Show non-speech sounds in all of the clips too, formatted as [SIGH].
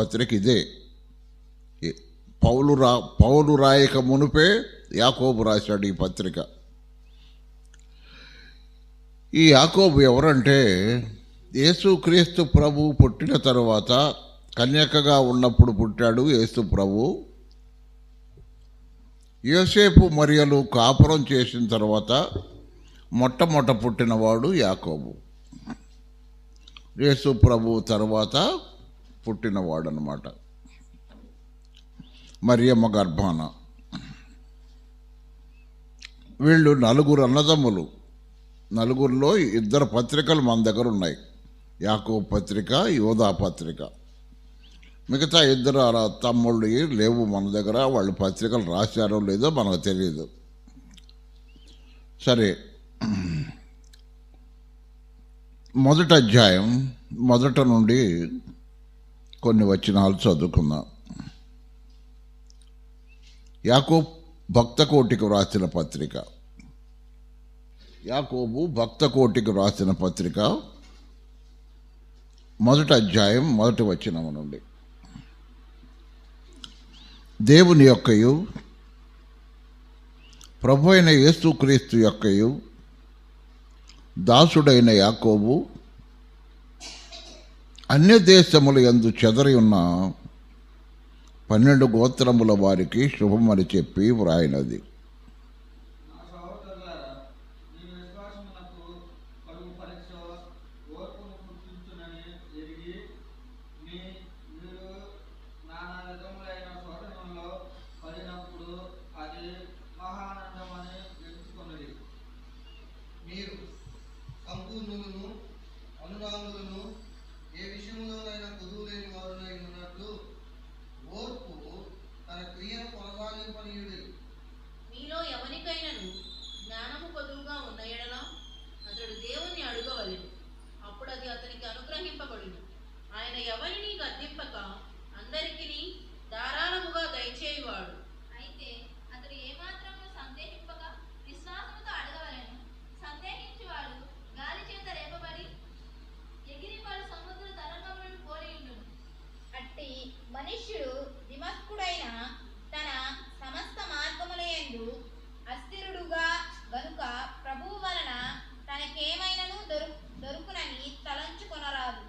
పత్రిక ఇదే. పౌలు రా పౌలు రాయక మునుపే యాకోబు రాశాడు ఈ పత్రిక. ఈ యాకోబు ఎవరంటే యేసుక్రీస్తు ప్రభు పుట్టిన తరువాత కన్యకగా ఉన్నప్పుడు పుట్టాడు యేసు ప్రభు. యోసేపు మరియలు కాపురం చేసిన తర్వాత మొట్టమొదట పుట్టినవాడు యాకోబు. యేసు ప్రభు తర్వాత పుట్టినవాడనమాట మరియమ్మ గర్భాన. వీళ్ళు నలుగురు అన్నదమ్ములు. నలుగురిలో ఇద్దరు పత్రికలు మన దగ్గర ఉన్నాయి యాకో పత్రిక యోధా పత్రిక. మిగతా ఇద్దరు తమ్ముళ్ళు లేవు మన దగ్గర. వాళ్ళు పత్రికలు రాశారో లేదో మనకు తెలియదు సరే. మొదటి అధ్యాయం. మొదట నుండి కొన్ని వచనాలు చదువుకుందాం. యాకోబ్ భక్త కోటికి వ్రాసిన పత్రిక. యాకోబు భక్త కోటికి వ్రాసిన పత్రిక. మొదటి అధ్యాయం మొదటి వచనము నుండి. దేవుని యొక్కయు ప్రభు అయిన యేసుక్రీస్తు యొక్కయు దాసుడైన యాకోబు అన్య దేశములు ఎందు చెదరి ఉన్న పన్నెండు గోత్రముల వారికి శుభమని చెప్పి వ్రాయినది నా సహోదరులారా, మీ విశ్వాసమునకు కలుగు పరీక్ష ఓర్పును పుట్టించునని ఎరిగి, మీ- మీరు నానా విధములైన శోధనల్లో పడినప్పుడు అది మహానందమని ఎంచుకొనుడి. మీరు సంపూర్ణులను అనురాగులను ఏ విషయంలోనైనా కొదువు లేని వారునై ఉన్నట్లు ఓర్పు తన క్రియను కొనసాగింపనీయుడి మీలో ఎవరికైనను జ్ఞానము కొదువుగా ఉన్న ఎడల అతడు దేవుని అడుగవలెను అప్పుడు అది అతనికి అనుగ్రహింపబడును ఆయన ఎవరిని గద్దింపక అందరికీ ధారాళముగా దయచేయువాడు అయితే అతడు ఏమాత్రము సందేహింపక విశ్వాసముతో అడగవలెను సందేహించువాడు గాలి చేత రేపబడి ఎగిరిపడు సముద్ర తరంగములను పోలి ఉండును అట్టి మనుష్యుడు విమస్కుడైన తన సమస్త మార్గములయందు అస్థిరుడుగా గనుక ప్రభువు వలన తనకేమైనను దొరు దొరుకునని తలంచుకొనరాదు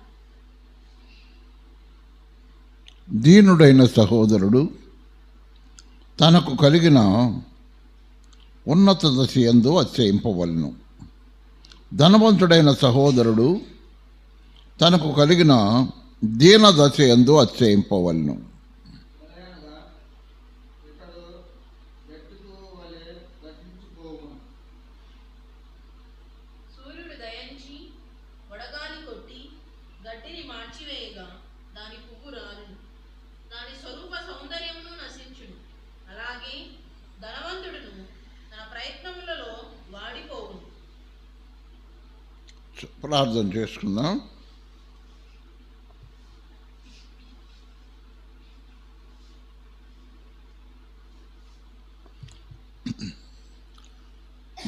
దీనుడైన సహోదరుడు తనకు కలిగిన ఉన్నత దశ ఎందు అత్యయింపవలను ధనవంతుడైన సహోదరుడు తనకు కలిగిన దీన దశ ఎందు అత్యయింపవలను ప్రార్థన చేసుకుందాం.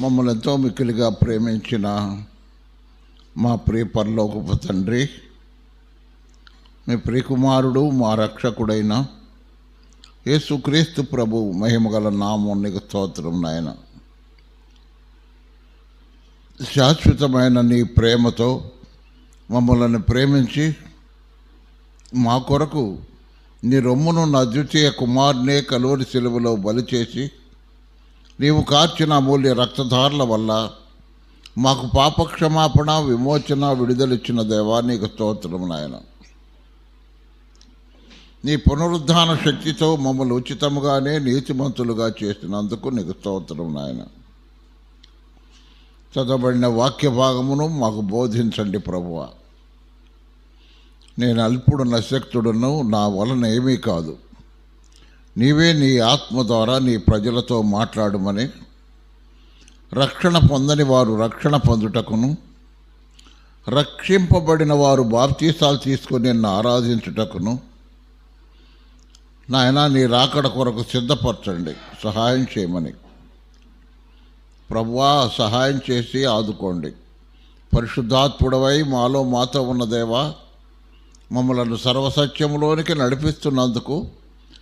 మమ్మల్ని ఎంతో మిక్కిలిగా ప్రేమించిన మా ప్రియ పరలోకపు తండ్రి మీ ప్రియకుమారుడు మా రక్షకుడైన యేసుక్రీస్తు ప్రభు మహిమగల నామం నీకు స్తోత్రం నాయన. శాశ్వతమైన నీ ప్రేమతో మమ్మల్ని ప్రేమించి మా కొరకు నీ రొమ్మును నా ద్వితీయ కుమారునే కలువరి సెలవులో బలి చేసి నీవు కార్చిన అమూల్య రక్తధారల వల్ల మాకు పాపక్షమాపణ విమోచన విడుదలిచ్చిన దేవా నీకు స్తోత్రం నాయన. నీ పునరుద్ధాన శక్తితో మమ్మల్ని ఉచితముగానే నీతిమంతులుగా చేసినందుకు నీకు స్తోత్రం నాయన. చదవబడిన వాక్య భాగమును మాకు బోధించండి ప్రభువ. నేను అల్పుడు నశక్తుడును నా వలన ఏమీ కాదు. నీవే నీ ఆత్మ ద్వారా నీ ప్రజలతో మాట్లాడమని రక్షణ పొందని వారు రక్షణ పొందుటకును రక్షింపబడిన వారు బాప్తీసాలు తీసుకొని నిన్ను ఆరాధించుటకును నాయన నీ రాకడ కొరకు సిద్ధపరచండి సహాయం చేయమని. ప్రభువా సహాయం చేసి ఆదుకోండి. పరిశుద్ధాత్ముడవై మాలో మాతో ఉన్న దేవా మమ్మలను సర్వసత్యములోనికి నడిపిస్తున్నందుకు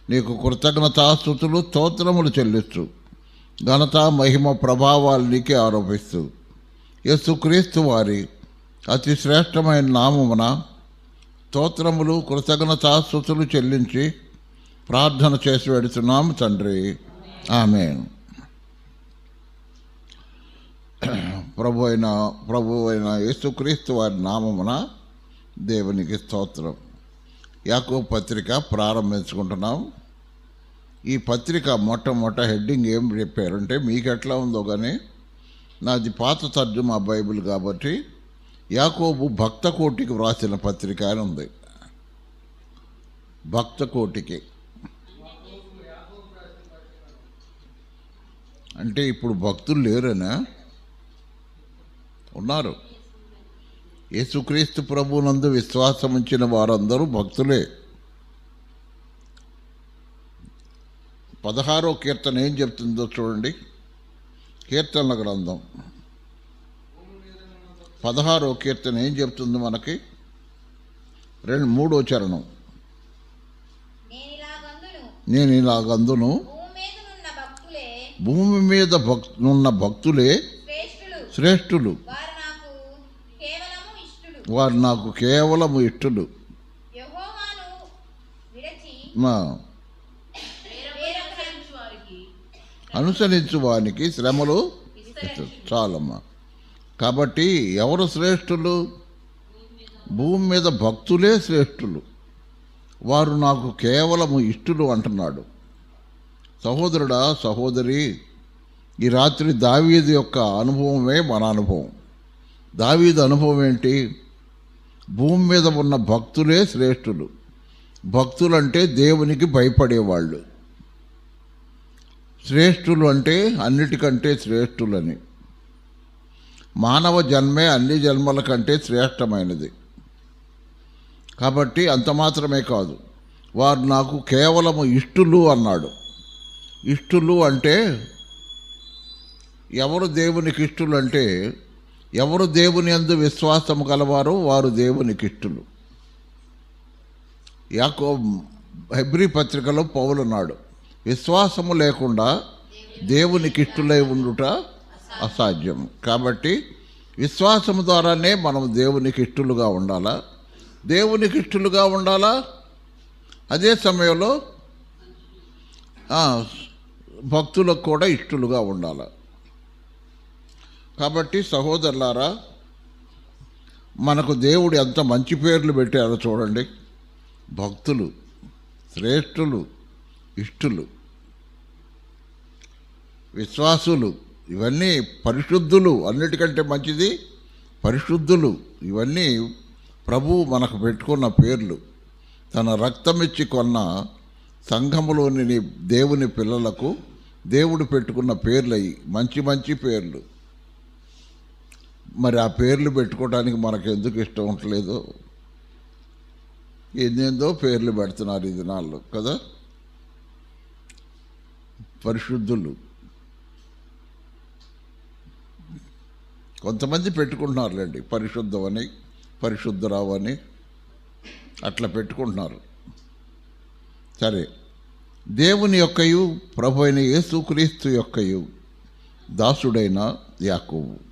నీకు కృతజ్ఞతాస్థుతులు స్తోత్రములు చెల్లిస్తూ ఘనత మహిమ ప్రభావాలు నీకే ఆరోపిస్తూ యేసుక్రీస్తు వారి అతి శ్రేష్టమైన నామమున స్తోత్రములు కృతజ్ఞతాస్థుతులు చెల్లించి ప్రార్థన చేసి పెడుతున్నాము తండ్రి. ఆమె [CLEARS THROAT] ప్రభు అయిన ప్రభు అయిన యేసుక్రీస్తు వారి నామమున దేవునికి స్తోత్రం. యాకో పత్రిక ప్రారంభించుకుంటున్నాం. ఈ పత్రిక మొట్టమొదట హెడ్డింగ్ ఏం చెప్పారంటే మీకు ఎట్లా ఉందో కానీ నాది పాత తర్జుమా బైబిల్ కాబట్టి యాకోబు భక్త కోటికి వ్రాసిన పత్రిక అని ఉంది. భక్త కోటికి. అంటే ఇప్పుడు భక్తులు లేరనా? ఉన్నారు. యేసుక్రీస్తు ప్రభునందు విశ్వాసం ఉంచిన వారందరూ భక్తులే. పదహారో కీర్తన ఏం చెప్తుందో చూడండి. కీర్తనల గ్రంథం. పదహారో కీర్తన ఏం చెప్తుంది మనకి? రెండు మూడో చరణం. నేను ఇలాగందును భూమి మీద భక్ ఉన్న భక్తులే. శ్రేష్ఠులు. వారు నాకు కేవలము వారికి అనుసరించు వానికి శ్రమలు చాలమ్మా. కాబట్టి ఎవరు శ్రేష్ఠులు? భూమి మీద భక్తులే శ్రేష్ఠులు. వారు నాకు కేవలము ఇష్టలు అంటున్నాడు. సహోదరుడా సహోదరి ఈ రాత్రి దావీదు యొక్క అనుభవమే మన అనుభవం. దావీదు అనుభవం ఏంటి? భూమి మీద ఉన్న భక్తులే శ్రేష్ఠులు. భక్తులు అంటే దేవునికి భయపడేవాళ్ళు. శ్రేష్ఠులు అంటే అన్నిటికంటే శ్రేష్ఠులని. మానవ జన్మే అన్ని జన్మల కంటే శ్రేష్టమైనది. కాబట్టి అంత మాత్రమే కాదు. వారు నాకు కేవలము ఇష్టులు అన్నాడు. ఇష్టులు అంటే ఎవరు దేవునికి ఇష్టలు అంటే ఎవరు దేవుని అందు విశ్వాసము కలవారో వారు దేవునికి ఇష్టలు. యాకో హెబ్రి పత్రికలో పౌలున్నాడు విశ్వాసము లేకుండా దేవునికి ఇష్టలై ఉండుట అసాధ్యం కాబట్టి విశ్వాసం ద్వారానే మనం దేవునికి ఇష్టలుగా ఉండాలా? దేవునికి ఇష్టలుగా ఉండాలా? అదే సమయంలో భక్తులకు కూడా ఇష్టలుగా ఉండాలి? కాబట్టి సహోదరులారా మనకు దేవుడు ఎంత మంచి పేర్లు పెట్టారో చూడండి. భక్తులు శ్రేష్ఠులు ఇష్టులు విశ్వాసులు ఇవన్నీ పరిశుద్ధులు అన్నిటికంటే మంచిది పరిశుద్ధులు. ఇవన్నీ ప్రభువు మనకు పెట్టుకున్న పేర్లు. తన రక్తమిచ్చి కొన్న సంఘములోని దేవుని పిల్లలకు దేవుడు పెట్టుకున్న పేర్లు అవి మంచి మంచి పేర్లు. మరి ఆ పేర్లు పెట్టుకోవడానికి మనకు ఎందుకు ఇష్టం ఉండలేదు? ఏందేందో పేర్లు పెడుతున్నారు ఈ దినాల్లో కదా? పరిశుద్ధులు. కొంతమంది పెట్టుకుంటున్నారులేండి పరిశుద్ధం అని పరిశుద్ధరావు అని అట్లా పెట్టుకుంటున్నారు. సరే దేవుని యొక్కయు ప్రభు అయిన యేసుక్రీస్తు యొక్కయు దాసుడైన యాకోబు.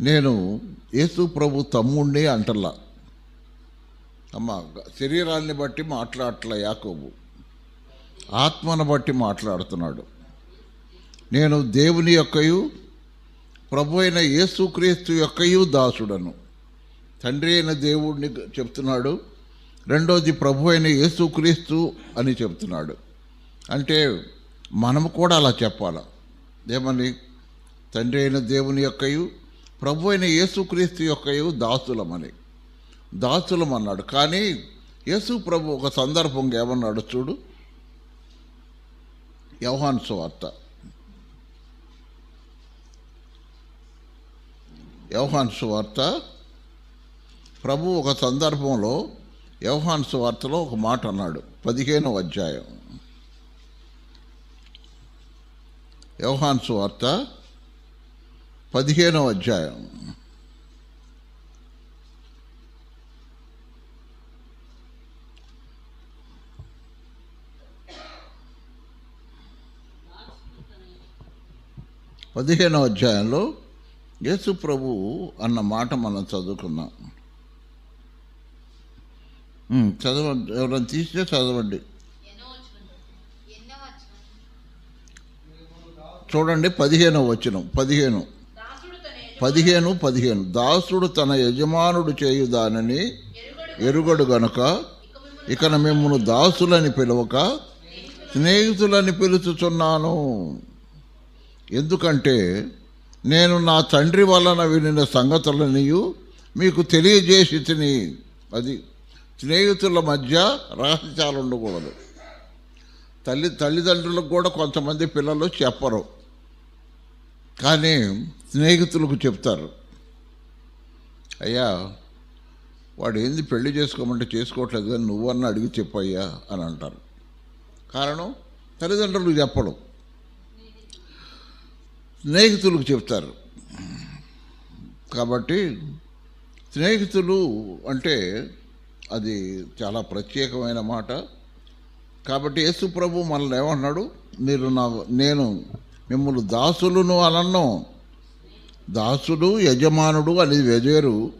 నేను యేసు ప్రభు తమ్ముణ్ణి అంటల్లా అమ్మ శరీరాన్ని బట్టి మాట్లాడట్ల యాకోబు. ఆత్మను బట్టి మాట్లాడుతున్నాడు. నేను దేవుని యొక్కయు ప్రభు అయిన యేసుక్రీస్తు యొక్కయు దాసుడను. తండ్రి అయిన దేవుడిని చెప్తున్నాడు. రెండోది ప్రభు అయిన యేసుక్రీస్తు అని చెప్తున్నాడు. అంటే మనము కూడా అలా చెప్పాల? ఏమని? తండ్రి అయిన దేవుని యొక్కయు ప్రభు అయిన యేసుక్రీస్తు యొక్క దాసులమని. దాసులం అన్నాడు కానీ యేసు ప్రభు ఒక సందర్భంగా ఏమన్నాడు చూడు? యవహాన్ సువార్త. యవహాన్ సువార్త. ప్రభు ఒక సందర్భంలో యవహాన్ సువార్తలో ఒక మాట అన్నాడు. పదిహేనవ అధ్యాయం. యవహాన్ సువార్త. పదిహేనవ అధ్యాయం. పదిహేనవ అధ్యాయంలో యేసు ప్రభు అన్న మాట మనం చదువుకున్నాం చదవండి. ఎవరైనా తీస్తే చదవండి. చూడండి పదిహేను వచ్చినాం పదిహేను. పదిహేను పదిహేను. దాసుడు తన యజమానుడు చేయు దానిని ఎరుగడు గనుక ఇక మిమ్మల్ని మిమ్మల్ని దాసులని పిలవక స్నేహితులని పిలుచుచున్నాను. ఎందుకంటే నేను నా తండ్రి వలన వినిన సంగతులనియు మీకు తెలియజేసి తిని అది స్నేహితుల మధ్య రహస్యాలు ఉండకూడదు తల్లి తల్లిదండ్రులకు కూడా కొంతమంది పిల్లలు చెప్పరు. కానీ స్నేహితులకు చెప్తారు. అయ్యా వాడు ఏంది పెళ్ళి చేసుకోమంటే చేసుకోవట్లేదు కానీ నువ్వన్న అడిగి చెప్పయ్యా అని అంటారు. కారణం తల్లిదండ్రులకు చెప్పడం. స్నేహితులకు చెప్తారు. కాబట్టి స్నేహితులు అంటే అది చాలా ప్రత్యేకమైన మాట. కాబట్టి యేసు ప్రభు మనల్ని ఏమన్నాడు మీరు నా నేను మిమ్మల్ని దాసులను అనన్నాం. దాసుడు యజమానుడు అనేది వెజేరు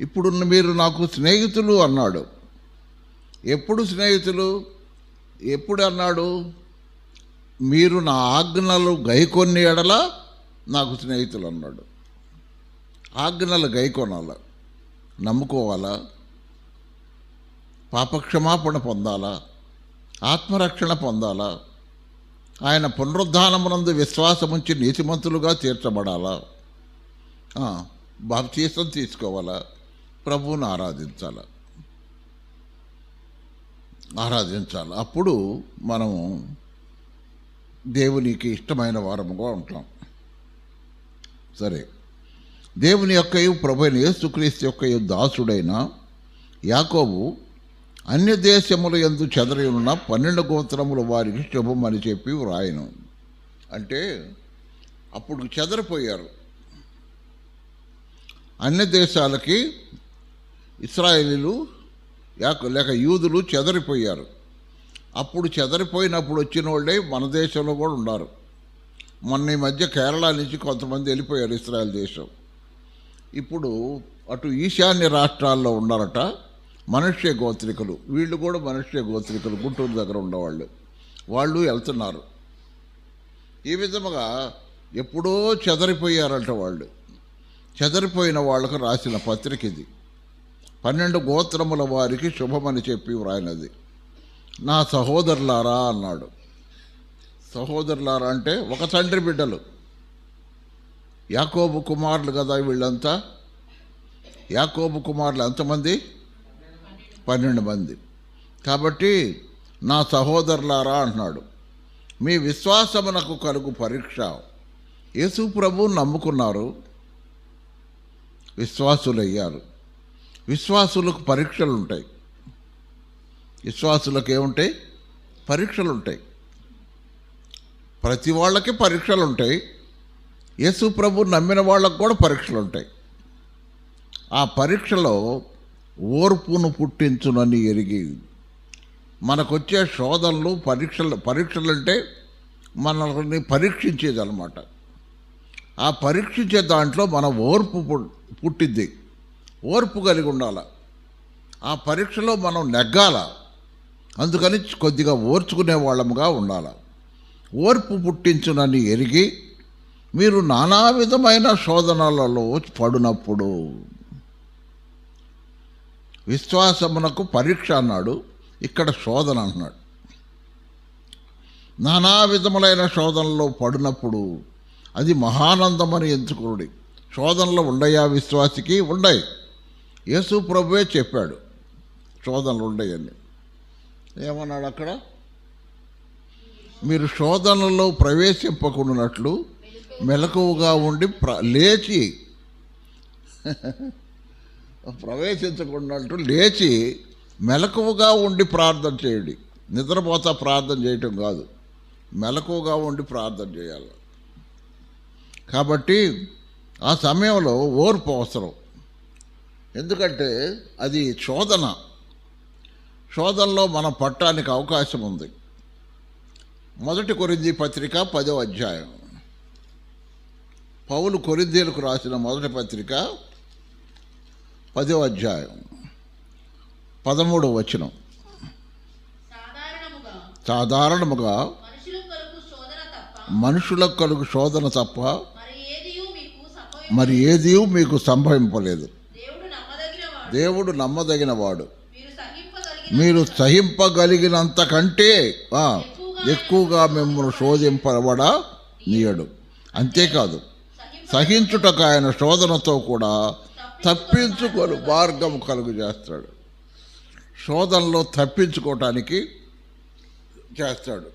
ఇప్పుడు మీరు నాకు స్నేహితులు అన్నాడు. ఎప్పుడు స్నేహితులు? ఎప్పుడు అన్నాడు? మీరు నా ఆజ్ఞలు గైకొన్ని ఎడల నాకు స్నేహితులు అన్నాడు. ఆజ్ఞలు గైకొనాల? నమ్ముకోవాలా? పాపక్షమాపణ పొందాలా? ఆత్మరక్షణ పొందాలా? ఆయన పునరుద్ధానమునందు విశ్వాసముంచి నీతిమంతులుగా తీర్చబడాలా? బాప్తీసం తీసుకోవాలా? ప్రభువుని ఆరాధించాలా? ఆరాధించాలి? అప్పుడు మనము దేవునికి ఇష్టమైన వారముగా ఉంటాం. సరే. దేవుని యొక్క ప్రభు అయిన యేసుక్రీస్తు యొక్క దాసుడైన యాకోబు అన్య దేశముల ఎందు చెదరి ఉన్న పన్నెండు గోత్రముల వారికి శుభం అని చెప్పి వ్రాయను. అంటే అప్పుడు చెదరిపోయారు. అన్ని దేశాలకి ఇస్రాయేలీలు యాక లేక యూదులు చెదరిపోయారు. అప్పుడు చెదరిపోయినప్పుడు వచ్చిన వాళ్ళే మన దేశంలో కూడా ఉన్నారు. మొన్న ఈ మధ్య కేరళ నుంచి కొంతమంది వెళ్ళిపోయారు ఇస్రాయల్ దేశం. ఇప్పుడు అటు ఈశాన్య రాష్ట్రాల్లో ఉన్నారట మనుష్య గోత్రికలు. వీళ్ళు కూడా మనుష్య గోత్రికలు గుంటూరు దగ్గర ఉండేవాళ్ళు వాళ్ళు వెళ్తున్నారు. ఈ విధముగా ఎప్పుడో చెదరిపోయారంట వాళ్ళు. చెదరిపోయిన వాళ్ళకు రాసిన పత్రిక ఇది. పన్నెండు గోత్రముల వారికి శుభమని చెప్పి వ్రాయినది. నా సహోదరులారా అన్నాడు. సహోదరులారా అంటే ఒక తండ్రి బిడ్డలు. యాకోబు కుమారులు కదా వీళ్ళంతా? యాకోబు కుమారులు ఎంతమంది? పన్నెండు మంది. కాబట్టి నా సహోదరులారా అంటున్నాడు మీ విశ్వాసమునకు కలుగు పరీక్ష. యేసు ప్రభు నమ్ముకున్నారు. విశ్వాసులయ్యారు. విశ్వాసులకు పరీక్షలు ఉంటాయి విశ్వాసులకు ఏముంటాయి? పరీక్షలు ఉంటాయి ప్రతి వాళ్ళకి పరీక్షలు ఉంటాయి యేసు ప్రభు నమ్మిన వాళ్ళకు కూడా పరీక్షలు ఉంటాయి ఆ పరీక్షలో ఓర్పును పుట్టించునని ఎరిగి మనకొచ్చే శోధనలు పరీక్షలు పరీక్షలు అంటే మనల్ని పరీక్షించేది అనమాట ఆ పరీక్షించే దాంట్లో మన ఓర్పు పు- పుట్టిద్ది. ఓర్పు కలిగి ఉండాల. ఆ పరీక్షలో మనం నెగ్గాల. అందుకని కొద్దిగా ఓర్చుకునే వాళ్ళముగా ఉండాల. ఓర్పు పుట్టించునని ఎరిగి మీరు నానా విధమైన శోధనలలో పడినప్పుడు విశ్వాసమునకు పరీక్ష అన్నాడు ఇక్కడ శోధన అన్నాడు. నానా విధములైన శోధనలో పడినప్పుడు అది మహానందమని ఎంచుకోండి శోధనలు ఉండయా విశ్వాసికి? ఉండయి. యేసు ప్రభువే చెప్పాడు శోధనలు ఉండయని. ఏమన్నాడు అక్కడ? మీరు శోధనలో ప్రవేశింపకుండానట్లు మెలకువగా ఉండి ప్ర లేచి [LAUGHS] ప్రవేశించకుండానట్టు లేచి మెలకువగా ఉండి ప్రార్థన చేయండి. నిద్రపోతా ప్రార్థన చేయటం కాదు. మెలకువగా ఉండి ప్రార్థన చేయాలి. కాబట్టి ఆ సమయంలో ఓర్పు అవసరం. ఎందుకంటే అది శోధన. శోధనలో మనం పట్టడానికి అవకాశం ఉంది. మొదటి కొరింది పత్రిక పదో అధ్యాయం. పౌలు కొరిందేలకు రాసిన మొదటి పత్రిక పదో అధ్యాయం. పదమూడవ వచనం. సాధారణముగా సాధారణముగా మనుషులకు కలుగు శోధన తప్ప మనుషులకు కలుగు శోధన తప్ప మరి ఏదియు మీకు సంభవించ మరి ఏదీ మీకు సంభవింపలేదు. దేవుడు నమ్మదగిన వాడు మీరు సహింపగలిగిన మీరు సహింపగలిగినంత కంటే ఎక్కువగా మిమ్మల్ని శోధింపబడ నీయడు. అంతేకాదు సహించుటకు ఆయన శోధనతో కూడా తప్పించుకొని మార్గం కలుగు చేస్తాడు. శోధనలో తప్పించుకోవటానికి చేస్తాడు.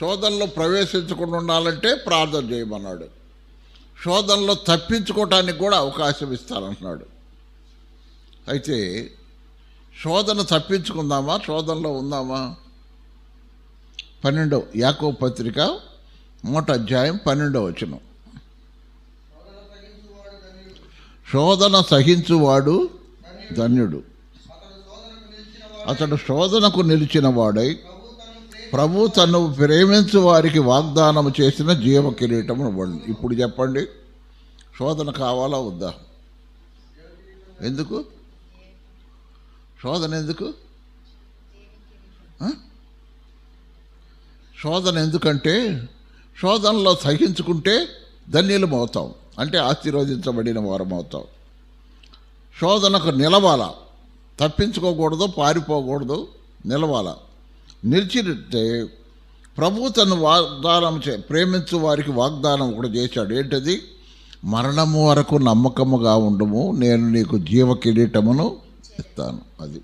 శోధనలో ప్రవేశించకుండా ఉండాలంటే ప్రార్థన చేయమన్నాడు. శోధనలో తప్పించుకోవటానికి కూడా అవకాశం ఇస్తానంటున్నాడు. అయితే శోధన తప్పించుకుందామా? శోధనలో ఉందామా? పన్నెండవ యాకో పత్రిక మూట అధ్యాయం పన్నెండవ వచనం. శోధన సహించువాడు ధన్యుడు. అతడు శోధనకు నిలిచిన వాడై అతడు శోధనకు నిలిచిన వాడై ప్రభు తను ప్రేమించు వారికి వాగ్దానం చేసిన జీవ కిరీటం ఇవ్వండి. ఇప్పుడు చెప్పండి. శోధన కావాలా వద్దా? ఎందుకు? శోధన ఎందుకు? శోధన ఎందుకంటే శోధనలో సహించుకుంటే ధన్యులం అవుతాం. అంటే ఆశీర్వదించబడిన వారం అవుతాం. శోధనకు నిలవాల. తప్పించుకోకూడదు పారిపోకూడదు నిలవాల. నిలిచినట్టే ప్రభు తను వాగ్దానం చే ప్రేమించు వారికి వాగ్దానం కూడా చేశాడు. ఏంటది? మరణము వరకు నమ్మకముగా ఉండము నేను నీకు జీవ కిరీటమును ఇస్తాను. అది.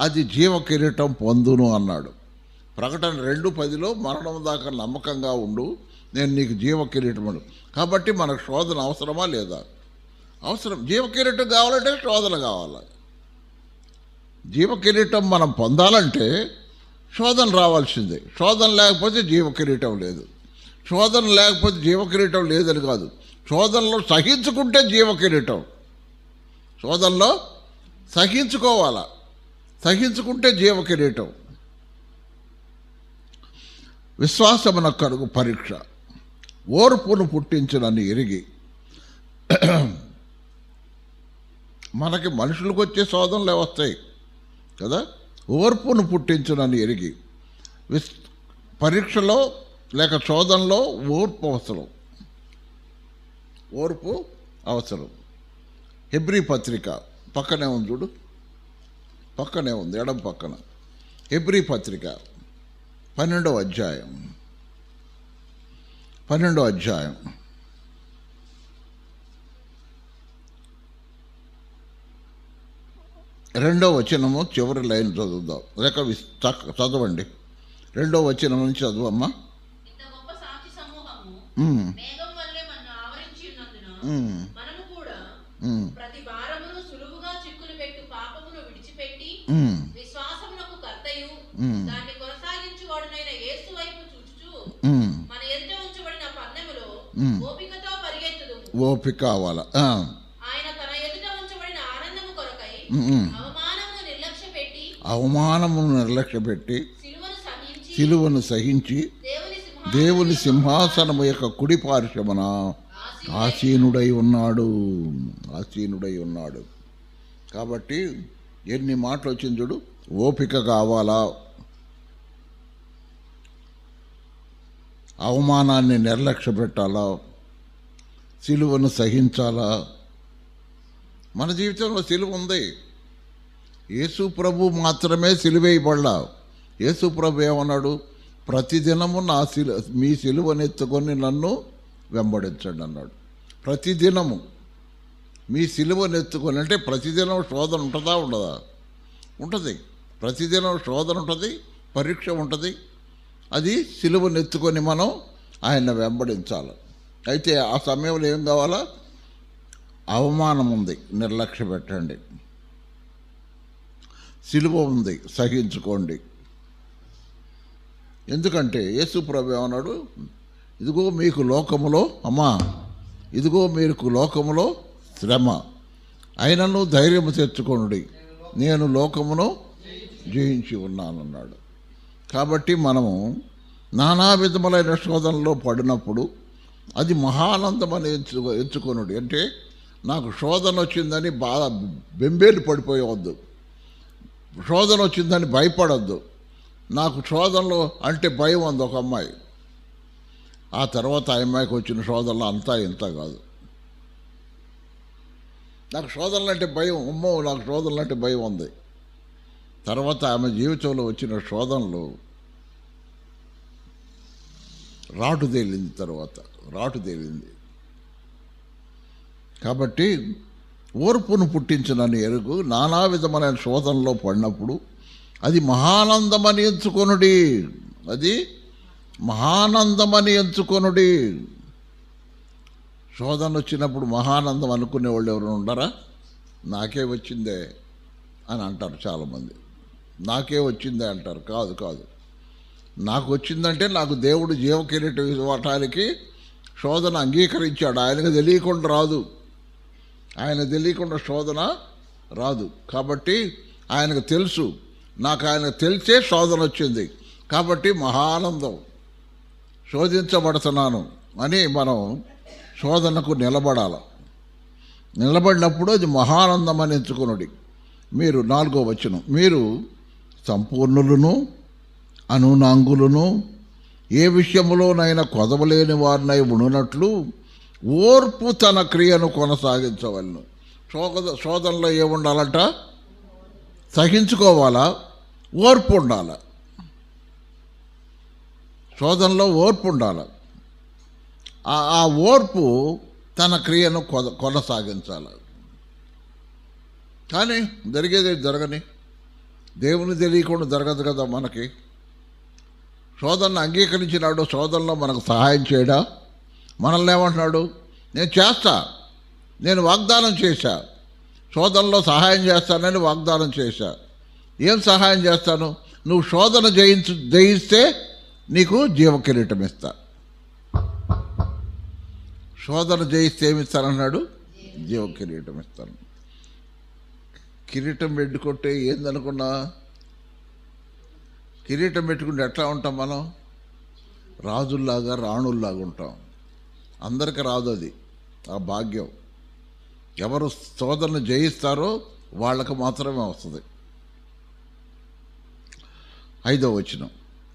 అది జీవ కిరీటం పొందును అన్నాడు. ప్రకటన రెండు పదిలో మరణం దాకా నమ్మకంగా ఉండు నేను నీకు జీవ కిరీటమును. కాబట్టి మనకు శోధన అవసరమా లేదా? అవసరం. జీవ కిరీటం కావాలంటే శోధన కావాలి? జీవ కిరీటం మనం పొందాలంటే శోధన రావాల్సిందే. శోధన లేకపోతే జీవ కిరీటం లేదు. శోధన లేకపోతే జీవ కిరీటం లేదని కాదు. శోధనలో సహించుకుంటే జీవ కిరీటం శోధనలో సహించుకోవాలా? సహించుకుంటే జీవ కిరీటం విశ్వాసమున కలుగు పరీక్ష. ఓర్పును పుట్టించడాన్ని ఎరిగి. మనకి మనుషులకు వచ్చే శోధనలే వస్తాయి. కదా? ఓర్పును పుట్టించునని ఎరిగి విస్ పరీక్షలో లేక శోధనలో ఓర్పు అవసరం. ఓర్పు అవసరం. హెబ్రీ పత్రిక పక్కనే ఉంది చూడు. పక్కనే ఉంది ఎడం పక్కన. హెబ్రీ పత్రిక పన్నెండో అధ్యాయం. పన్నెండో అధ్యాయం. రెండో వచనము చివరి లైన్ చదువుదాం. లేక చదవండి. రెండో వచనం నుంచి చదువమ్మా. ఓపిక కావాలా ఆ, ఆయన తన ఎదుట ఉంచబడిన ఆనందము కొరకై ఉమ్, ఉమ్. అవమానమును నిర్లక్ష్య పెట్టి అవమానమును నిర్లక్ష్యపెట్టి సిలువను సహించి దేవుని సింహాసనము దేవుని సింహాసనము యొక్క కుడి పార్శ్వమున ఆసీనుడై ఉన్నాడు. ఆసీనుడై ఉన్నాడు. కాబట్టి ఎన్ని మాటలు వచ్చింది చూడు? ఓపిక కావాలా? అవమానాన్ని నిర్లక్ష్య పెట్టాలా సిలువను సహించాలా? మన జీవితంలో సిలువ ఉంది. యేసు ప్రభు మాత్రమే సిలువేయబడ్డావు. యేసు ప్రభు ఏమన్నాడు? ప్రతిదినము నా సిలు మీ సిలువనెత్తుకొని నన్ను వెంబడించండి అన్నాడు ప్రతిదినము మీ సిలువనెత్తుకొని అంటే ప్రతిదినం శోధన ఉంటుందా ఉండదా? ఉంటుంది. ప్రతిదినం శోధన ఉంటుంది పరీక్ష ఉంటుంది. అది సిలువనెత్తుకొని మనం ఆయన వెంబడించాలి. అయితే ఆ సమయంలో ఏం కావాలా? అవమానం ఉంది నిర్లక్ష్య పెట్టండి. సిలువ ఉంది సహించుకోండి. ఎందుకంటే యేసు ప్రభు అన్నాడు ఇదిగో మీకు లోకములో అమ్మా ఇదిగో మీకు లోకములో శ్రమ. అయినను ధైర్యము తెచ్చుకోండి నేను లోకమును జయించి ఉన్నానన్నాడు. కాబట్టి మనము నానా విధములైన శోధనలో పడినప్పుడు అది మహానందం అని ఎంచు ఎంచుకొనుడు. అంటే నాకు శోధన వచ్చిందని బాగా బెంబేలు పడిపోయవద్దు. శోధన వచ్చిందని భయపడద్దు. నాకు శోధనలో అంటే భయం ఉంది ఒక అమ్మాయి. ఆ తర్వాత ఆ అమ్మాయికి వచ్చిన శోధనలు అంతా ఇంత కాదు. నాకు శోధనలు అంటే భయం అమ్మో నాకు శోధనలు అంటే భయం ఉంది. తర్వాత ఆమె జీవితంలో వచ్చిన శోధనలు రాటు తేలింది తర్వాత రాటు తేలింది. కాబట్టి ఓర్పును పుట్టించినని ఎరుగు నానా విధమైన శోధనలో పడినప్పుడు అది మహానందమని ఎంచుకొనుడి. అది మహానందమని ఎంచుకొనుడి. శోధన వచ్చినప్పుడు మహానందం అనుకునే వాళ్ళు ఎవరు ఉండరా? నాకే వచ్చిందే అని అంటారు చాలామంది. నాకే వచ్చిందే అంటారు. కాదు కాదు. నాకు వచ్చిందంటే నాకు దేవుడు జీవకిరీటం ఇవ్వటానికి శోధన అంగీకరించాడు. ఆయనకు తెలియకుండా రాదు. ఆయన తెలియకుండా శోధన రాదు. కాబట్టి ఆయనకు తెలుసు. నాకు ఆయన తెలిసే శోధన వచ్చింది. కాబట్టి మహానందం. శోధించబడుతున్నాను అని మనం శోధనకు నిలబడాలి. నిలబడినప్పుడు అది మహానందం అని ఎంచుకునుడి. మీరు నాలుగో వచనం. మీరు సంపూర్ణులను అనునాంగులను ఏ విషయంలోనైనా కొదవలేని వారినై ఉండునట్లు ఓర్పు తన క్రియను కొనసాగించవలను. శోధ శోధనలో ఏముండాలంట? సహించుకోవాలా? ఓర్పు ఉండాలి శోధనలో ఓర్పు ఉండాలి ఆ ఓర్పు తన క్రియను కొద కొనసాగించాలి. కానీ జరిగేది జరగని. దేవుని తెలియకుండా జరగదు కదా మనకి. శోధనను అంగీకరించినాడు శోధనలో మనకు సహాయం చేయడా? మనల్ని ఏమంటున్నాడు? నేను చేస్తా. నేను వాగ్దానం చేశా. శోధనలో సహాయం చేస్తానని వాగ్దానం చేశా. ఏం సహాయం చేస్తాను? నువ్వు శోధన జయించు జయిస్తే నీకు జీవ కిరీటం ఇస్తా. శోధన జయిస్తే ఏమిస్తానన్నాడు జీవ కిరీటం ఇస్తాను. కిరీటం పెట్టుకుంటే ఏందనుకున్నా? కిరీటం పెట్టుకుంటే ఎట్లా ఉంటాం మనం? రాజుల్లాగా రాణుల్లాగా ఉంటాం. అందరికి రాదు అది. ఆ భాగ్యం. ఎవరు సోదరుని జయిస్తారో వాళ్ళకు మాత్రమే వస్తుంది. ఐదో వచనం.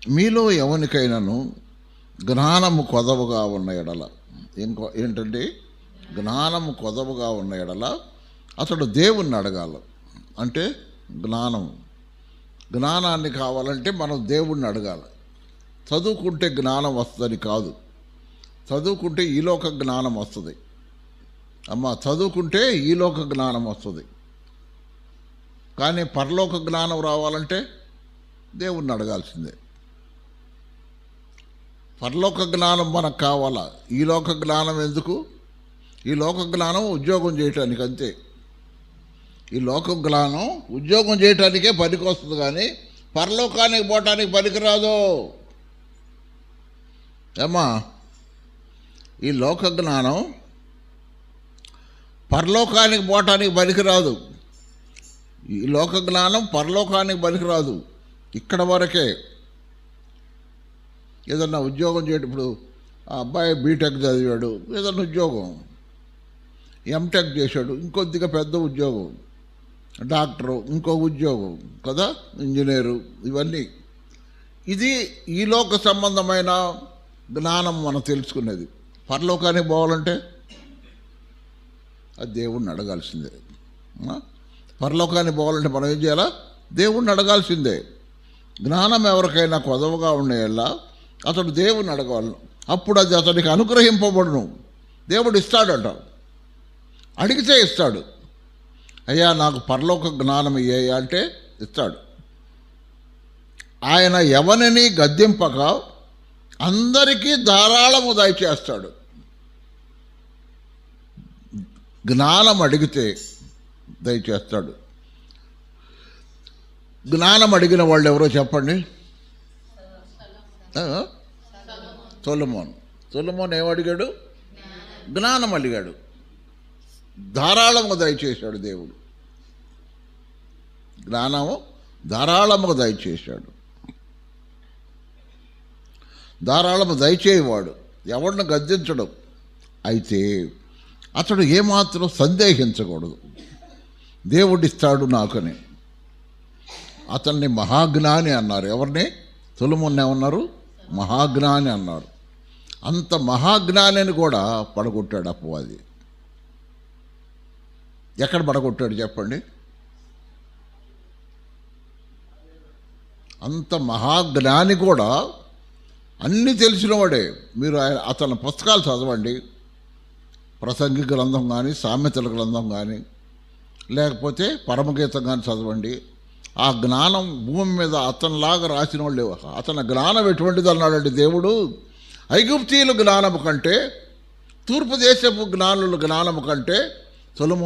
మీలో ఎవరికైనాను జ్ఞానము కొదవగా ఉన్న ఎడల. ఇంకో ఏంటంటే జ్ఞానము కొదవగా ఉన్న ఎడల అతడు దేవుణ్ణి అడగాలి. అంటే జ్ఞానం. జ్ఞానాన్ని కావాలంటే మనం దేవుణ్ణి అడగాలి. చదువుకుంటే జ్ఞానం వస్తుందని కాదు. చదువుకుంటే ఈలోక జ్ఞానం వస్తుంది. అమ్మ చదువుకుంటే ఈలోక జ్ఞానం వస్తుంది. కానీ పరలోక జ్ఞానం రావాలంటే దేవుణ్ణి అడగాల్సిందే. పరలోక జ్ఞానం మనకు కావాలా? ఈ లోక జ్ఞానం ఎందుకు? ఈ లోక జ్ఞానం ఉద్యోగం చేయటానికి అంతే. ఈ లోక జ్ఞానం ఉద్యోగం చేయటానికే పనికి వస్తుంది కానీ పరలోకానికి పోవటానికి పనికిరాదు. ఏమ్మా ఈ లోక జ్ఞానం పరలోకానికి పోవటానికి పనికిరాదు. ఈ లోక జ్ఞానం పరలోకానికి పనికిరాదు. ఇక్కడ వరకే ఏదన్నా ఉద్యోగం చేయటప్పుడు ఆ అబ్బాయి బీటెక్ చదివాడు ఏదన్నా ఉద్యోగం ఎంటెక్ చేశాడు ఇంకొద్దిగా పెద్ద ఉద్యోగం డాక్టరు ఇంకో ఉద్యోగం కదా ఇంజనీరు ఇవన్నీ. ఇది ఈ లోక సంబంధమైన జ్ఞానం మనం తెలుసుకునేది. పరలోకానికి పోవాలంటే అది దేవుణ్ణి అడగాల్సిందే. పరలోకానికి పోవాలంటే మనం ఏం చేయాలా? దేవుణ్ణి అడగాల్సిందే. జ్ఞానం ఎవరికైనా కొదవగా ఉండేలా అతడు దేవుణ్ణి అడగాలను అప్పుడు అది అతనికి అనుగ్రహింపబడును. దేవుడు ఇస్తాడట. అడిగితే ఇస్తాడు. అయ్యా నాకు పరలోక జ్ఞానం ఇయ్యా అంటే ఇస్తాడు. ఆయన ఎవరిని గద్దెంపక అందరికీ ధారాళము దయచేస్తాడు. జ్ఞానం అడిగితే దయచేస్తాడు. జ్ఞానం అడిగిన వాళ్ళు ఎవరో చెప్పండి? ఆ? సొలమోన్. సొలమోన్ ఏమడిగాడు జ్ఞానం అడిగాడు. ధారాళము దయచేశాడు దేవుడు. జ్ఞానము ధారాళముగా దయచేశాడు. ధారాళము దయచేయవాడు. ఎవరిని గద్దించడం? అయితే అతడు ఏమాత్రం సందేహించకూడదు. దేవుడిస్తాడు నాకని. అతన్ని మహాజ్ఞాని అన్నారు. ఎవరిని? తొలుమున్న ఏమన్నారు? మహాజ్ఞాని అన్నారు. అంత మహాజ్ఞానిని కూడా పడగొట్టాడు అపవాది. ఎక్కడ పడగొట్టాడు చెప్పండి? అంత మహాజ్ఞాని కూడా అన్నీ తెలిసినవాడే. మీరు ఆయన అతని పుస్తకాలు చదవండి. ప్రసంగి గ్రంథం కానీ సామెతల గ్రంథం కానీ లేకపోతే పరమగీతం కానీ చదవండి. ఆ జ్ఞానం భూమి మీద అతనిలాగా రాసిన వాళ్ళు అతని జ్ఞానం ఎటువంటిది అన్నాడండి దేవుడు ఐగుప్తీయుల జ్ఞానము కంటే తూర్పు దేశపు జ్ఞానుల జ్ఞానము కంటే సొలొమోను